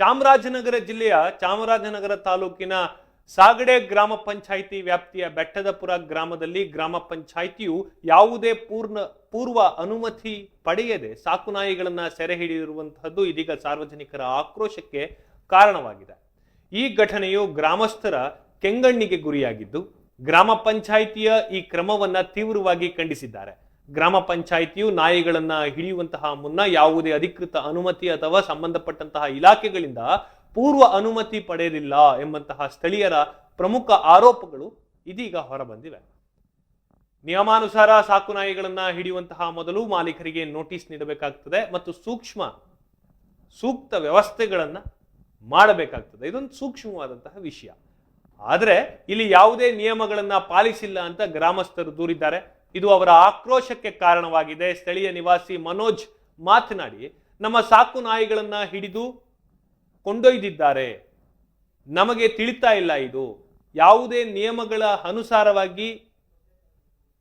ಚಾಮರಾಜನಗರ ಜಿಲ್ಲೆಯ ಚಾಮರಾಜನಗರ ತಾಲೂಕಿನ ಸಾಗಡೆ ಗ್ರಾಮ ಪಂಚಾಯಿತಿ ವ್ಯಾಪ್ತಿಯ ಬೆಟ್ಟದಪುರ ಗ್ರಾಮದಲ್ಲಿ ಗ್ರಾಮ ಪಂಚಾಯಿತಿಯು ಯಾವುದೇ ಪೂರ್ಣ ಪೂರ್ವ ಅನುಮತಿ ಪಡೆಯದೆ ಸಾಕುನಾಯಿಗಳನ್ನ ಸೆರೆ ಹಿಡಿದಿರುವಂತಹದ್ದು ಇದೀಗ ಸಾರ್ವಜನಿಕರ ಆಕ್ರೋಶಕ್ಕೆ ಕಾರಣವಾಗಿದೆ. ಈ ಘಟನೆಯು ಗ್ರಾಮಸ್ಥರ ಕೆಂಗಣ್ಣಿಗೆ ಗುರಿಯಾಗಿದ್ದು, ಗ್ರಾಮ ಪಂಚಾಯಿತಿಯ ಈ ಕ್ರಮವನ್ನ ತೀವ್ರವಾಗಿ ಖಂಡಿಸಿದ್ದಾರೆ. ಗ್ರಾಮ ಪಂಚಾಯಿತಿಯು ನಾಯಿಗಳನ್ನ ಹಿಡಿಯುವಂತಹ ಮುನ್ನ ಯಾವುದೇ ಅಧಿಕೃತ ಅನುಮತಿ ಅಥವಾ ಸಂಬಂಧಪಟ್ಟಂತಹ ಇಲಾಖೆಗಳಿಂದ ಪೂರ್ವ ಅನುಮತಿ ಪಡೆಯಲಿಲ್ಲ ಎಂಬಂತಹ ಸ್ಥಳೀಯರ ಪ್ರಮುಖ ಆರೋಪಗಳು ಇದೀಗ ಹೊರಬಂದಿವೆ. ನಿಯಮಾನುಸಾರ ಸಾಕು ನಾಯಿಗಳನ್ನ ಹಿಡಿಯುವಂತಹ ಮೊದಲು ಮಾಲೀಕರಿಗೆ ನೋಟಿಸ್ ನೀಡಬೇಕಾಗ್ತದೆ ಮತ್ತು ಸೂಕ್ಷ್ಮ, ಸೂಕ್ತ ವ್ಯವಸ್ಥೆಗಳನ್ನು ಮಾಡಬೇಕಾಗ್ತದೆ. ಇದೊಂದು ಸೂಕ್ಷ್ಮವಾದಂತಹ ವಿಷಯ. ಆದರೆ ಇಲ್ಲಿ ಯಾವುದೇ ನಿಯಮಗಳನ್ನ ಪಾಲಿಸಿಲ್ಲ ಅಂತ ಗ್ರಾಮಸ್ಥರು ದೂರಿದ್ದಾರೆ. ಇದು ಅವರ ಆಕ್ರೋಶಕ್ಕೆ ಕಾರಣವಾಗಿದೆ. ಸ್ಥಳೀಯ ನಿವಾಸಿ ಮನೋಜ್ ಮಾತನಾಡಿ, ನಮ್ಮ ಸಾಕು ನಾಯಿಗಳನ್ನ ಹಿಡಿದು ಕೊಂಡೊಯ್ದಿದ್ದಾರೆ. ನಮಗೆ ತಿಳಿತಾ ಇಲ್ಲ ಇದು. ಯಾವುದೇ ನಿಯಮಗಳ ಅನುಸಾರವಾಗಿ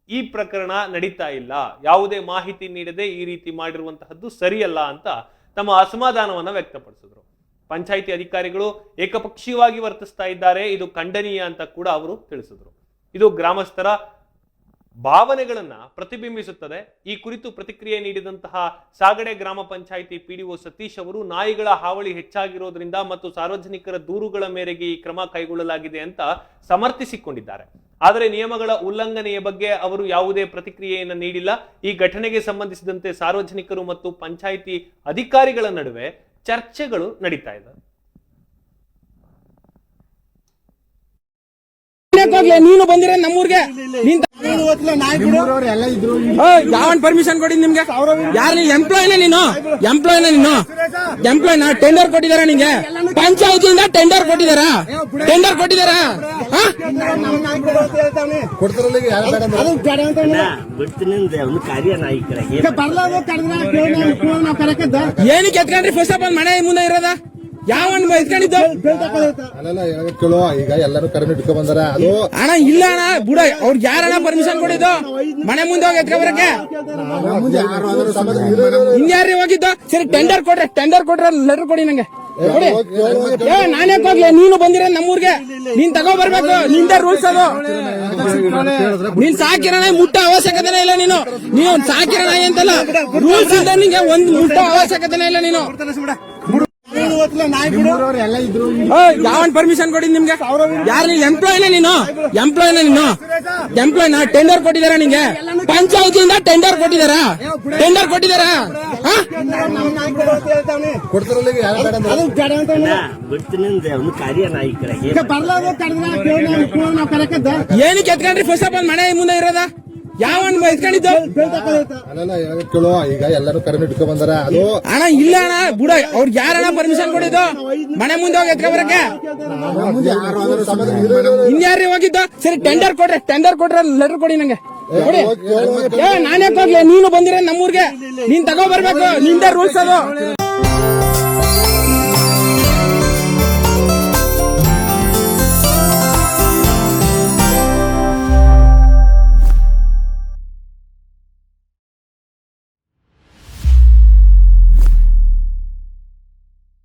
ಈ ಪ್ರಕರಣ ನಡೀತಾ ಇಲ್ಲ. ಯಾವುದೇ ಮಾಹಿತಿ ನೀಡದೆ ಈ ರೀತಿ ಮಾಡಿರುವಂತಹದ್ದು ಸರಿಯಲ್ಲ ಅಂತ ತಮ್ಮ ಅಸಮಾಧಾನವನ್ನು ವ್ಯಕ್ತಪಡಿಸಿದ್ರು. ಪಂಚಾಯಿತಿ ಅಧಿಕಾರಿಗಳು ಏಕಪಕ್ಷೀಯವಾಗಿ ವರ್ತಿಸ್ತಾ ಇದ್ದಾರೆ. ಇದು ಖಂಡನೀಯ ಅಂತ ಕೂಡ ಅವರು ತಿಳಿಸಿದ್ರು. ಇದು ಗ್ರಾಮಸ್ಥರ ಭಾವನೆಗಳನ್ನ ಪ್ರತಿಬಿಂಬಿಸುತ್ತದೆ. ಈ ಕುರಿತು ಪ್ರತಿಕ್ರಿಯೆ ನೀಡಿದಂತಹ ಸಾಗಡೆ ಗ್ರಾಮ ಪಂಚಾಯಿತಿ ಪಿಡಿಒ ಸತೀಶ್ ಅವರು, ನಾಯಿಗಳ ಹಾವಳಿ ಹೆಚ್ಚಾಗಿರೋದ್ರಿಂದ ಮತ್ತು ಸಾರ್ವಜನಿಕರ ದೂರುಗಳ ಮೇರೆಗೆ ಈ ಕ್ರಮ ಕೈಗೊಳ್ಳಲಾಗಿದೆ ಅಂತ ಸಮರ್ಥಿಸಿಕೊಂಡಿದ್ದಾರೆ. ಆದರೆ ನಿಯಮಗಳ ಉಲ್ಲಂಘನೆಯ ಬಗ್ಗೆ ಅವರು ಯಾವುದೇ ಪ್ರತಿಕ್ರಿಯೆಯನ್ನು ನೀಡಿಲ್ಲ. ಈ ಘಟನೆಗೆ ಸಂಬಂಧಿಸಿದಂತೆ ಸಾರ್ವಜನಿಕರು ಮತ್ತು ಪಂಚಾಯಿತಿ ಅಧಿಕಾರಿಗಳ ನಡುವೆ ಚರ್ಚೆಗಳು ನಡೀತಾ ಇದೆ. ಹೋಗ್ಲಿ ನೀನು ಬಂದಿರ ನಮ್ಮೂರ್ಗೆ. ನೀನ್ ಎಲ್ಲ ಇದ್ರು ಯಾವನ್ ಪರ್ಮಿಷನ್ ಕೊಡಿ ನಿಮ್ಗೆ? ಯಾರು ನೀನ್? ಎಂಪ್ಲಾಯ್ನ ನೀನು? ಎಂಪ್ಲಾಯ್ನ ನೀನು ಎಂಪ್ಲಾಯ್ನ ಟೆಂಡರ್ ಕೊಟ್ಟಿದಾರ ನಿಂಗೆ? ಪಂಚಾಯತಿಯಿಂದ ಟೆಂಡರ್ ಕೊಟ್ಟಿದಾರ? ಟೆಂಡರ್ ಕೊಟ್ಟಿದಾರ? ಏನಕ್ಕೆ ಎತ್ಕೊಂಡ್ರಿ? ಫಸ್ಟ್ ಆಫ್ ಆಲ್ ಮನೆ ಮುಂದೆ ಇರೋದ? ಯಾವನ್ ಬೈಸ್ಕೊಂಡಿದ್ದ ಅಲ್ಲಲ್ಲ ಈಗ ಎಲ್ಲರೂ ಕರೆಂಟ್ ಇಟ್ಕೊಂಡ್ ಬಂದಾರ. ಅದು ಅಣ್ಣ ಇಲ್ಲ ಅಣ್ಣ. ಬುಡ ಅವ್ರಿಗೆ ಯಾರಣ್ಣ ಪರ್ಮಿಷನ್ ಕೊಡಿದ್ದು ಮನೆ ಮುಂದೆ ಹೋಗಿ ಎತ್ಕೊ ಬರಕ್ಕೆ ಯಾರು ಅದ್ರ ಸಂಬಂಧ ಇರೋ- ಇರೋ- ಇರೋ- ಇನ್ಯಾರಿಗೆ ಹೋಗಿದ್ದು ಸರಿ ಟೆಂಡರ್ ಕೊಡ್ರಿ ಟೆಂಡರ್ ಕೊಡ್ರಿ ಲೆಟರ್ ಕೊಡಿ ನಂಗೆ ಏ ನಾನೇ ಹೋಗ್ಲಿ ನೀನು ಬಂದಿರ ನಮ್ಮೂರ್ಗೆ. ನೀನ್ ತಗೋ ಬರ್ಬೇಕು ನಿಂದ ರೂಲ್ಸ್ ಅದು. ನೀನ್ ಸಾಕಿರೋಣ ಮುಟ್ಟ ಅವಶ್ಯಕತೆನೇ ಇಲ್ಲ ನೀನು. ನೀನು ಸಾಕಿರಣ ಅಂತಲ್ಲ ರೂಲ್ಸ್ ಇಂದ ನಿಂಗೆ ಒಂದ್ ಮುಟ್ಟ ಅವಶ್ಯಕತೆನೇ ಇಲ್ಲ ನೀನು. ಯಾವನ್ ಪರ್ಮಿಷನ್ ಕೊಡಿ ನಿಮ್ಗೆ? ಯಾರು ನೀನ್ ಎಂಪ್ಲಾಯ್ನ ನೀನು? ಎಂಪ್ಲಾಯ್ನ ನೀನು? ಎಂಪ್ಲಾಯ್ನ ಟೆಂಡರ್ ಕೊಟ್ಟಿದಾರ ನಿಂಗೆ? ಪಂಚಾಯತಿಯಿಂದ ಟೆಂಡರ್ ಕೊಟ್ಟಿದಾರ? ಟೆಂಡರ್ ಕೊಟ್ಟಿದಾರ? ಏನಕ್ಕೆ ಎತ್ಕೊಂಡ್ರಿ? ಫಸ್ಟ್ ಆಫ್ ಆಲ್ ಮನೆ ಮುಂದೆ ಇರೋದ? ಯಾವನ್ ಹೇಳೋದ್ ಕೇಳು ಈಗ ಎಲ್ಲರೂ ಕರೆಂಟ್ ಇಟ್ಕೊಂಡ್ ಬಂದಾರ ಅದು ಅಣ್ಣ ಇಲ್ಲ ಅಣ್ಣ ಬುಡ ಅವ್ರಿಗೆ ಯಾರಣ್ಣ ಪರ್ಮಿಷನ್ ಕೊಡಿದೋ ಮನೆ ಮುಂದೆ ಹೋಗಿ ಎತ್ಕೊ ಬರಕ್ಕೆ? ಯಾರು ಅದ್ರ ಸಂಬಂಧ ಇರೋ- ಇರೋ- ಇರೋ- ಇನ್ಯಾರಿಗೆ ಹೋಗಿದ್ದು? ಸರಿ ಟೆಂಡರ್ ಕೊಡ್ರಿ ಟೆಂಡರ್ ಕೊಡ್ರೆ ಲೆಟರ್ ಕೊಡಿ ನಂಗೆ. ಕೊಡಿ. ಏ ನಾನೇ ಹೋಗ್ಲಿ. ನೀನು ಬಂದಿರ ನಮ್ಮೂರ್ಗೆ. ನೀನ್ ತಗೋ ಬರ್ಬೇಕು. ನಿಂದ ರೂಲ್ಸ್ ಅದು.